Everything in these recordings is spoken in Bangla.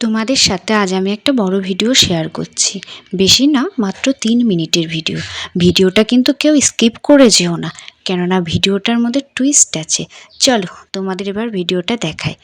তোমাদের সাথে আজ আমি একটা বড় ভিডিও শেয়ার করছি। বেশি না, মাত্র তিন মিনিটের ভিডিও। ভিডিওটা কিন্তু কেউ স্কিপ করে যেও না। কেননা ভিডিওটার মধ্যে টুইস্ট আছে। চলো তোমাদের এবার ভিডিওটা দেখায়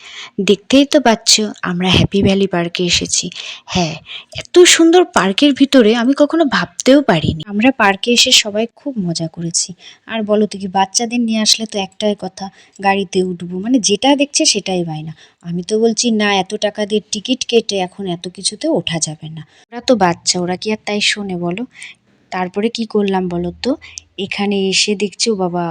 দেখতেই তো পাচ্ছ, আমরা হ্যাপি ভ্যালি পার্কে এসেছি। হ্যাঁ এত সুন্দর পার্কের ভিতরে আমি কখনো ভাবতেও পারিনি। আমরা পার্কে এসে সবাই খুব মজা করেছি। আর বলো তো কি, বাচ্চাদের নিয়ে আসলে তো একটাই কথা, গাড়িতে উঠবো। মানে যেটা দেখছে সেটাই বায়না। আমি তো বলছি, না, এত টাকা দিয়ে টিকিট কেটে এখন এত কিছুতে ওঠা যাবে না। ওরা তো বাচ্চা, ওরা কি আর তাই শোনে বলো? তারপরে কি করলাম বলো তো এখানে এসে দেখছি ও বাবা,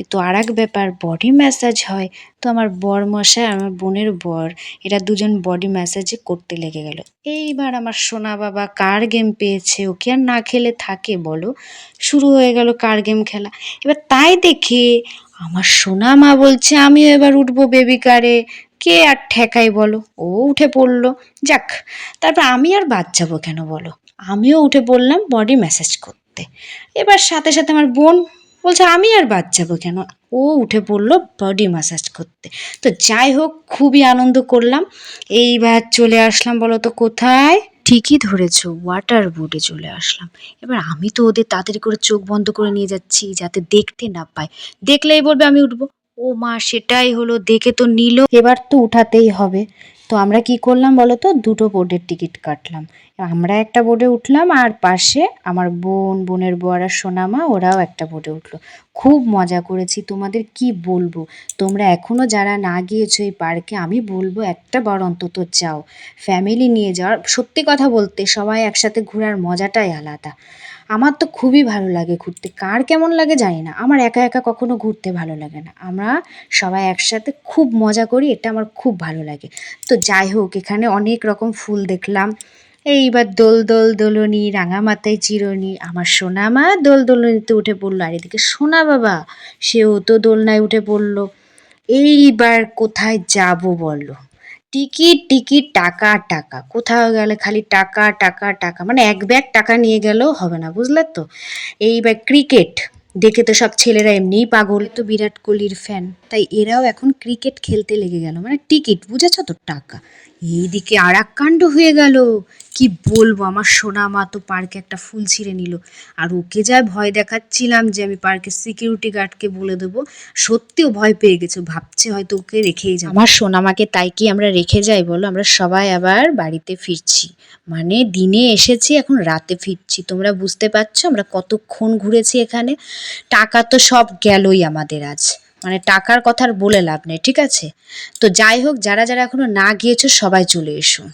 এ তো আর এক ব্যাপার বডি ম্যাসাজ হয়। তো আমার বর মশাই আমার বোনের বর, এরা দুজন বডি ম্যাসাজে করতে লেগে গেল। এইবার আমার সোনা বাবা কার গেম পেয়েছে, ওকে আর না খেলে থাকে বলো। শুরু হয়ে গেল কার গেম খেলা। এবার তাই দেখে আমার সোনা মা বলছে, আমিও এবার উঠবো বেবি কারে কে আর ঠেকাই বলো? ও উঠে পড়ল। যাক, তারপর আমি আর বাদ যাব কেন বলো? আমিও উঠে পড়লাম বডি ম্যাসাজ করতে। এবার সাথে সাথে আমার বোন বলছে আমি আর বাদ যাব কেন? ও উঠে পড়ল বডি ম্যাসাজ করতে। তো যাই হোক খুবই আনন্দ করলাম। এইবার চলে আসলাম বলো তো কোথায়? ঠিকই ধরেছো ওয়াটার বোর্ডে চলে আসলাম। এবার আমি তো ওদের তাড়াতাড়ি করে চোখ বন্ধ করে নিয়ে যাচ্ছি যাতে দেখতে না পায়। দেখলেই বলবে আমি উঠবো। ও মা সেটাই হলো দেখে তো নিল। এবার তো উঠাতেই হবে। তো আমরা কি করলাম বলো তো? দুটো বোর্ডের টিকিট কাটলাম। আমরা একটা বোর্ডে উঠলাম আর পাশে আমার বোন, বোনের বর সোনামা ওরাও একটা বোর্ডে উঠল। খুব মজা করেছি। তোমাদের কি বলব? তোমরা এখনও যারা না গিয়েছো এই পার্কে, আমি বলব একটা বার অন্তত যাও। ফ্যামিলি নিয়ে যাওয়ার, সত্যি কথা বলতে সবাই একসাথে ঘোরার মজাটাই আলাদা। আমার তো খুবই ভালো লাগে ঘুরতে। কার কেমন লাগে জানি না। আমার একা একা কখনো ঘুরতে ভালো লাগে না। আমরা সবাই একসাথে খুব মজা করি, এটা আমার খুব ভালো লাগে। তো যাই হোক, এখানে অনেক রকম ফুল দেখলাম। এইবার দোল দোল দোলনি রাঙা মাথায় চিরনি, আমার সোনা মা দোল দোলনিতে উঠে পড়ল। আর এদিকে সোনা বাবা, সেও তো দোলনায় উঠে পড়ল। এইবার কোথায় যাব বলো? টিকিট টিকিট, টাকা টাকা। কোথাও গেলে খালি টাকা টাকা টাকা। মানে এক ব্যাগ টাকা নিয়ে গেলেও হবে না, বুঝলে তো? এইবার ক্রিকেট। দেখে তো সব ছেলেরা এমনিই পাগল। তো বিরাট কোহলির ফ্যান তাই এরাও এখন ক্রিকেট খেলতে লেগে গেল। মানে টিকিট, বুঝেছ তো? টাকা। এইদিকে আর এক কাণ্ড হয়ে গেল। কি বলব, আমার সোনা মা তো পার্কে একটা ফুল ছিঁড়ে নিল। আর ওকে যা ভয় দেখাচ্ছিলাম যে আমি পার্কের সিকিউরিটি গার্ডকে বলে দেবো, সত্যিও ভয় পেয়ে গেছে। ভাবছে হয়তো ওকে রেখেই যাব। আমার সোনামাকে তাই কি আমরা রেখে যাই বলো? আমরা সবাই আবার বাড়িতে ফিরছি। মানে দিনে এসেছি, এখন রাতে ফিরছি। তোমরা বুঝতে পারছ, আমরা কতক্ষণ ঘুরেছি এখানে? টাকা তো সব গেলই আমাদের আজ। মানে টাকার কথা আর বলে লাভ নেই, ঠিক আছে? তো যাই হোক, যারা যারা এখনও না গিয়েছো, সবাই চলে এসো।